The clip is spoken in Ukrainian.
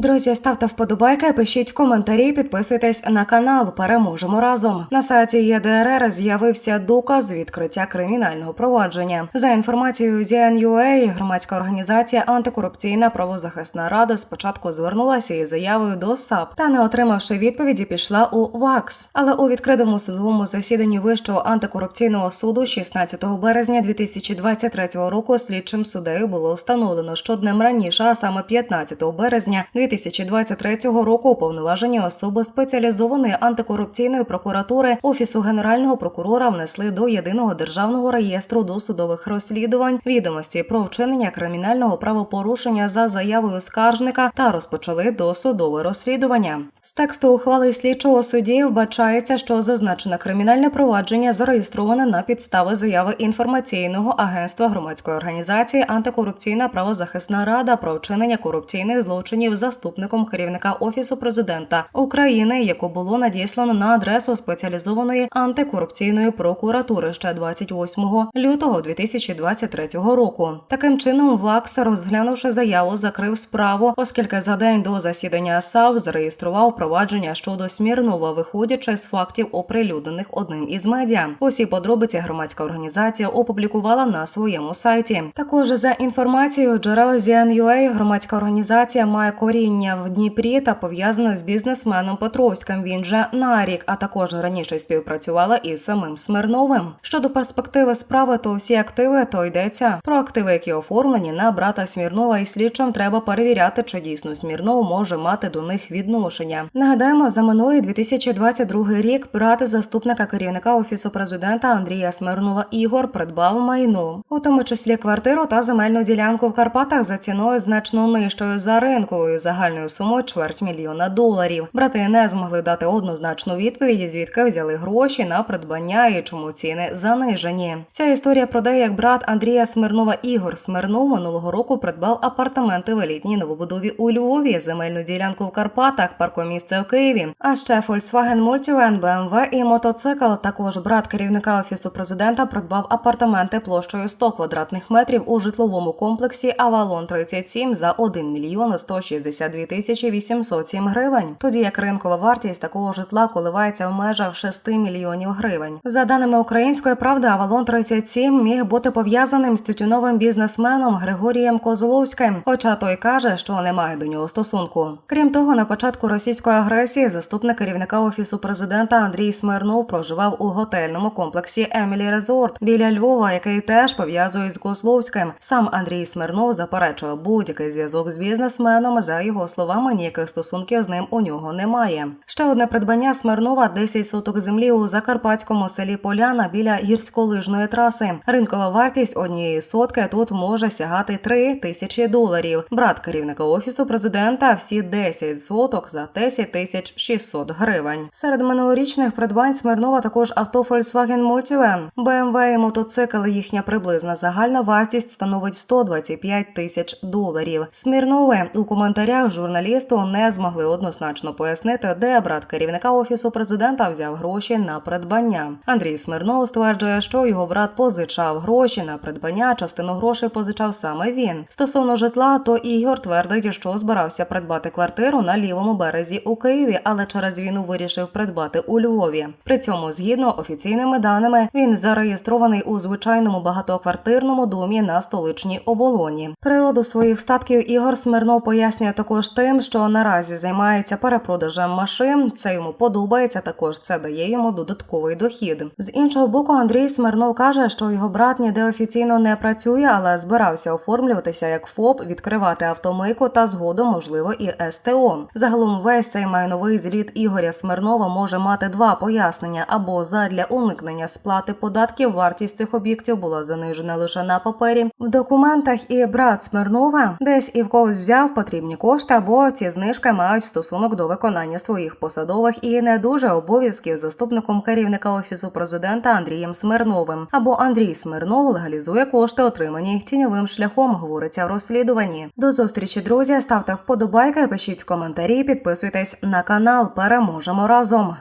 Друзі, ставте вподобайки, пишіть коментарі, підписуйтесь на канал. Переможемо разом. На сайті ЄДРР з'явився доказ відкриття кримінального провадження. За інформацією ZNUA, громадська організація антикорупційна правозахисна рада спочатку звернулася із заявою до САП та, не отримавши відповіді, пішла у ВАКС. Але у відкритому судовому засіданні Вищого антикорупційного суду 16 березня 2023 року слідчим суддею було встановлено, що днем раніше, а саме 15 березня 2023 року, уповноважені особи спеціалізованої антикорупційної прокуратури офісу генерального прокурора внесли до єдиного державного реєстру досудових розслідувань відомості про вчинення кримінального правопорушення за заявою скаржника та розпочали досудове розслідування. З тексту ухвали слідчого судді вбачається, що зазначене кримінальне провадження зареєстроване на підстави заяви інформаційного агентства громадської організації Антикорупційна правозахисна рада про вчинення корупційних злочинів заступником керівника офісу президента України, яку було надіслано на адресу спеціалізованої антикорупційної прокуратури ще 28 лютого 2023 року. Таким чином, ВАКС, розглянувши заяву, закрив справу, оскільки за день до засідання САВ зареєстрував провадження щодо Смірнова, виходячи з фактів, оприлюднених одним із медіа. Усі подробиці громадська організація опублікувала на своєму сайті. Також за інформацією джерел ZNUA, громадська організація має коріння в Дніпрі та пов'язана з бізнесменом Петровським. Він же Нарік, а також раніше співпрацювала із самим Смирновим. Щодо перспективи справи, то всі активи то йдеться про активи, які оформлені на брата Смірнова, і слідчим треба перевіряти, чи дійсно Смірнов може мати до них відношення. Нагадаємо, за минулий 2022 рік брат заступника керівника офісу президента Андрія Смирнова Ігор придбав майно, у тому числі квартиру та земельну ділянку в Карпатах за ціною значно нижчою за ринковою загальною сумою чверть мільйона доларів. Брати не змогли дати однозначну відповідь, звідки взяли гроші на придбання і чому ціни занижені. Ця історія про те, як брат Андрія Смирнова Ігор Смирнов минулого року придбав апартаменти в елітній новобудові у Львові, земельну ділянку в Карпатах, паркомісце в Києві. А ще Volkswagen Multivan, BMW і мотоцикл. Також брат керівника офісу президента придбав апартаменти площею 100 квадратних метрів у житловому комплексі Авалон 37 за 1 мільйон 162 тисячі 807 гривень. Тоді як ринкова вартість такого житла коливається в межах 6 мільйонів гривень. За даними української правди, Авалон 37 міг бути пов'язаним з тютюновим бізнесменом Григорієм Козловським, хоча той каже, що не має до нього стосунку. Крім того, на початку російської агресії заступник керівника офісу президента Андрій Смирнов проживав у готельному комплексі Емілі Резорт біля Львова, який теж пов'язують з Козловським. Сам Андрій Смирнов заперечує будь-який зв'язок з бізнесменом. За його словами, ніяких стосунків з ним у нього немає. Ще одне придбання Смирнова 10 соток землі у закарпатському селі Поляна біля гірськолижної траси. Ринкова вартість однієї сотки тут може сягати 3 тисячі доларів. Брат керівника офісу президента всі 10 соток за 10 тисяч 600 гривень. Серед минулорічних придбань Смирнова також авто Volkswagen Multivan, BMW і мотоцикл. Їхня приблизна загальна вартість становить 125 тисяч доларів. Смірнови у коментарях журналісту не змогли однозначно пояснити, де брат керівника офісу президента взяв гроші на придбання. Андрій Смирнов стверджує, що його брат позичав гроші на придбання. Частину грошей позичав саме він. Стосовно житла, то Ігор твердить, що збирався придбати квартиру на лівому березі у Києві, але через війну вирішив придбати у Львові. При цьому, згідно офіційними даними, він зареєстрований у звичайному багатоквартирному домі на столичній оболоні. Природу своїх статків Ігор Смирнов пояснює також тим, що наразі займається перепродажем машин. Це йому подобається. Також це дає йому додатковий дохід. З іншого боку, Андрій Смирнов каже, що його брат ніде офіційно не працює, але збирався оформлюватися як ФОП, відкривати автомийку та згодом, можливо, і СТО. Загалом весь цей майновий зліт Ігоря Смирнова може мати два пояснення: або задля уникнення сплати податків вартість цих об'єктів була занижена лише на папері в документах. І брат Смирнова десь і в когось взяв потрібні кошти, або ці знижки мають стосунок до виконання своїх посадових і не дуже обов'язків заступником керівника офісу президента Андрієм Смирновим. Або Андрій Смирнов легалізує кошти, отримані тіньовим шляхом, говориться в розслідуванні. До зустрічі, друзі. Ставте вподобайки, пишіть коментарі, підписуйтесь на канал. Переможемо разом.